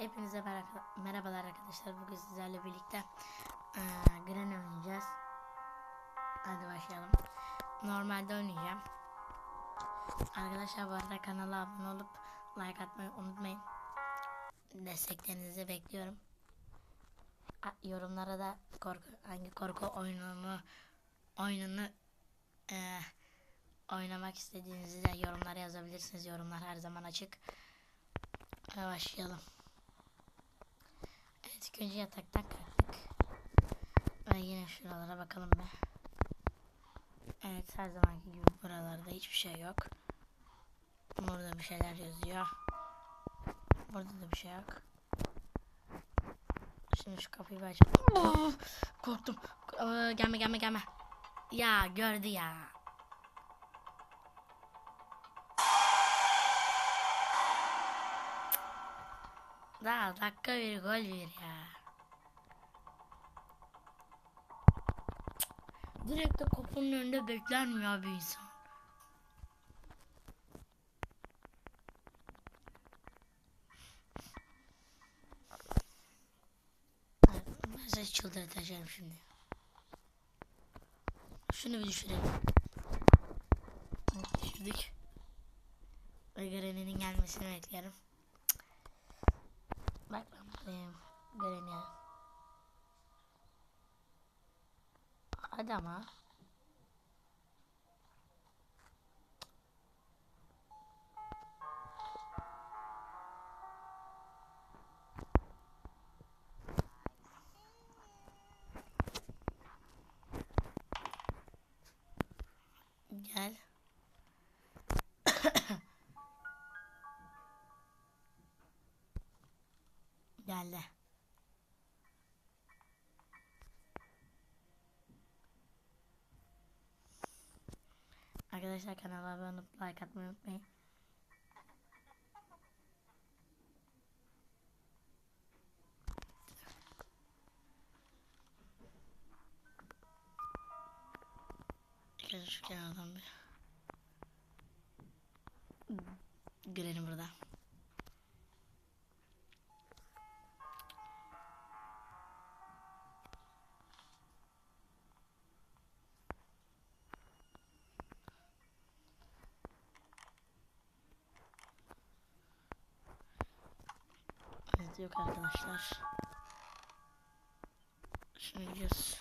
Hepinize merhaba, merhabalar arkadaşlar. Bugün sizlerle birlikte eee Gren oynayacağız. Hadi başlayalım. Normalde oynayacağım. Arkadaşlar bu arada kanala abone olup like atmayı unutmayın. Desteklerinizi bekliyorum. A- Yorumlara da korku, hangi korku oyununu oyununu eee, oynamak istediğinizi de yorumlara yazabilirsiniz. Yorumlar her zaman açık. Başlayalım. İlk önce yataktan kalktık. Ve yine şuralara bakalım be. Evet her zamanki gibi buralarda hiçbir şey yok. Burada bir şeyler yazıyor. Burada da bir şey yok. Şimdi şu kapıyı bir açalım. Oh, korktum. Gelme gelme gelme. Ya gördü ya. Daha dakika bir gol bir ya. Direkt de kapının önünde beklenmiyor bir insan. Ben çıldırtacağım şimdi. Şunu bir düşürelim. Düşürdük. Granny'nin gelmesini bekliyorum. Bak ben buradayım. Granny. Hadi ama. Arkadaşlar kanala abone olup like atmayı unutmayın. Gelin şu kenardan bir. Girelim burada. Evet yok arkadaşlar. Şimdi gidiyoruz.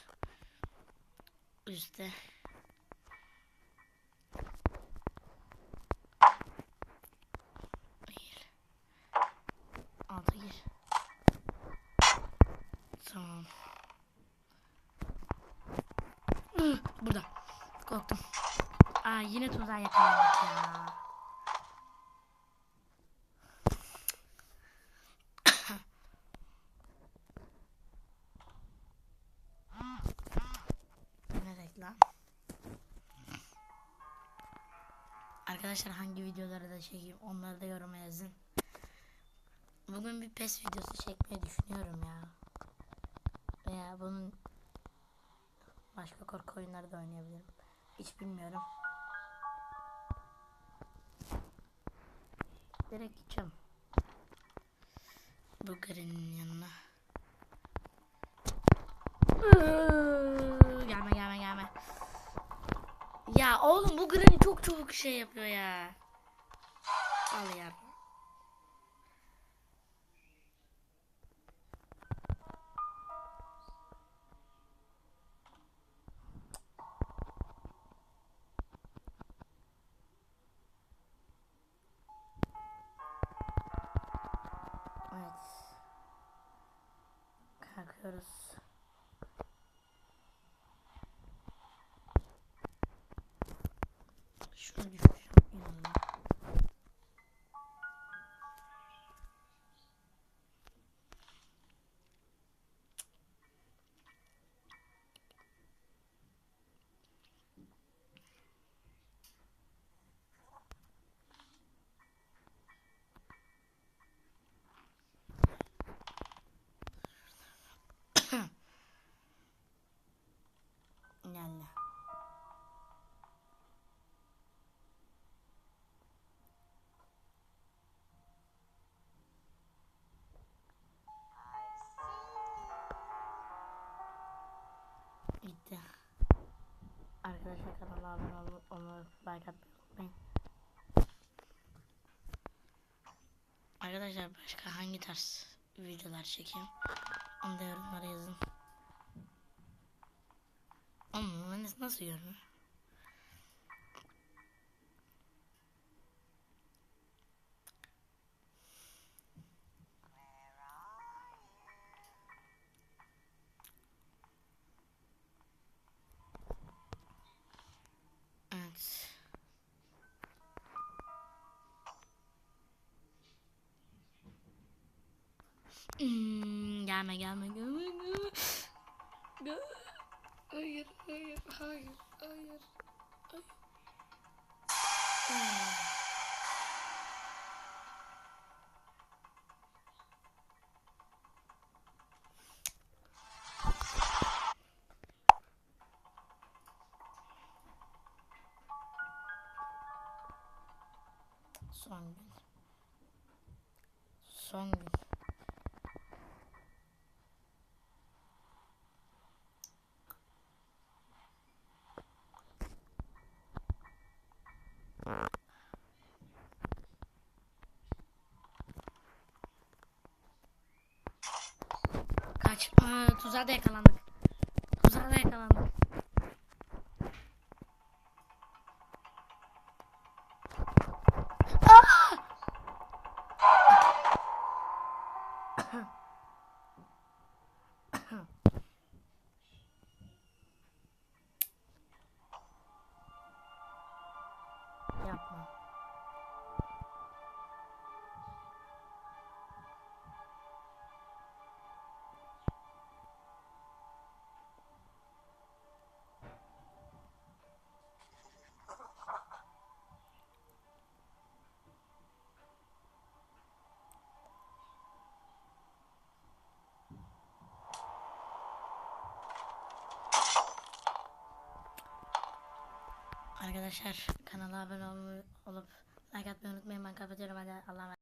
Üste. Bir. Altı gir. Tamam. Burada. Korktum. Aa yine tuzağa yakalandık ya. Arkadaşlar hangi videoları da çekeyim onları da yoruma yazın. Bugün bir PES videosu çekmeyi düşünüyorum ya. Veya bunun başka korku oyunları da oynayabilirim. Hiç bilmiyorum. Direkt gideceğim. Bu Green'in yanına. Iıı, gelme gelme gelme. Ya oğlum bu Granny çok çabuk şey yapıyor ya. Al ya. Evet. Kalkıyoruz. Şunu düşüreceğim. Abone olup onu like atmayı. Arkadaşlar başka hangi tarz videolar çekeyim? Onu da yorumlara yazın. Ama nasıl görünüyor? Oh my god, my god, my god. god. Hayır, hayır, hayır, hayır, hayır. hayır. Son gün. Son gün. Tuzağa da yakalandık. Arkadaşlar kanala abone ol- olup like atmayı unutmayın. Ben kapatıyorum. Hadi Allah'a.